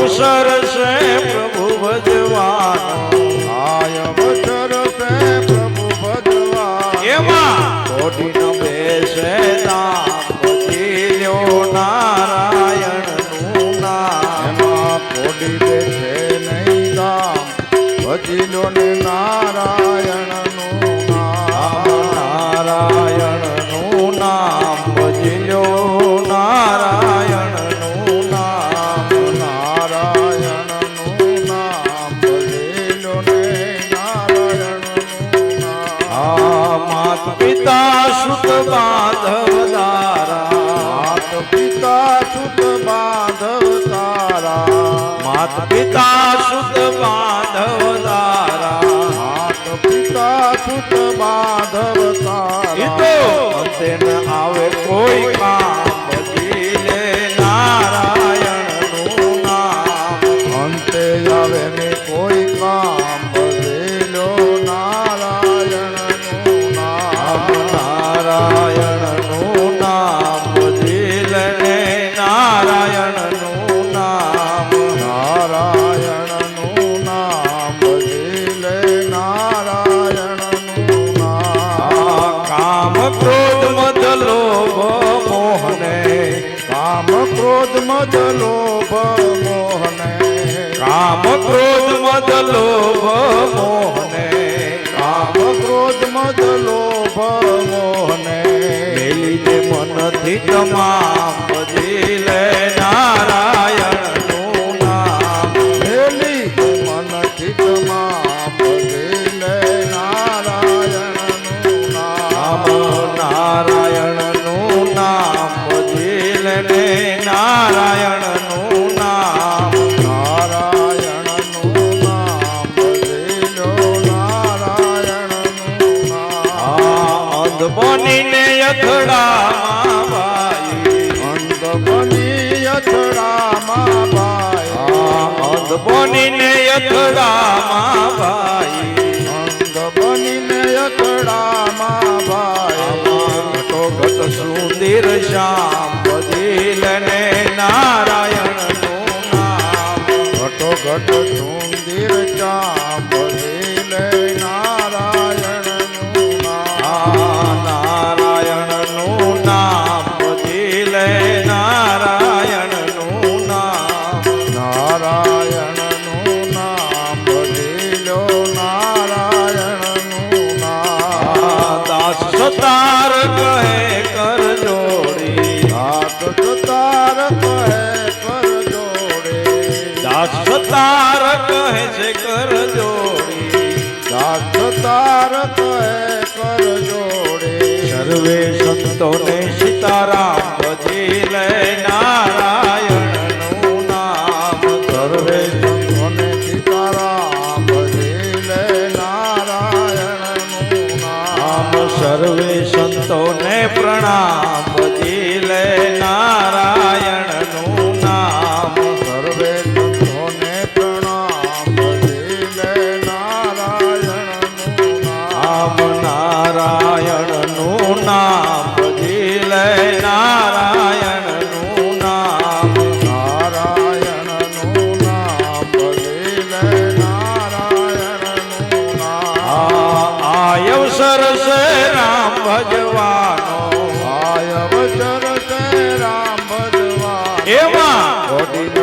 અવસર છે પ્રભુ ભજવાનો આય વચર છે પ્રભુ ભજવા. એમાં કોટી ન બેસે નામ પિતા સુત બાંધવ તારા। પિતા સુત બાંધવ તારા। માત પિતા સુત બાંધવ તારા। માત પિતા સુત બાંધવ તારા। તો આવે કોઈ કામ। ક્રોધ મદ લોભ મોહને. કામ ક્રોધ મદ લોભ મોહને. મેલી જે મનથી તમામ લે. અંધ બનીને અથડામાં ભાઈ. અંધ બની અથડામાં ભાઈ અંધ બનીને અથડામાં ભાઈ અંત બનીને અથડામાં ભાઈ ઘટો ઘટ સુંદર શ્યામ બદીલ ને નારાયણનું નામ. ઘટો ઘટ સુંદર સર્વે સંતોને પ્રણામ. ભજી લે નારાયણનું નામ. સર્વે સંતોને પ્રણામ. ભજેલે નારાયણનું નામ. નારાયણનું નામ. ભજી લે રામ ભજવા એમાં.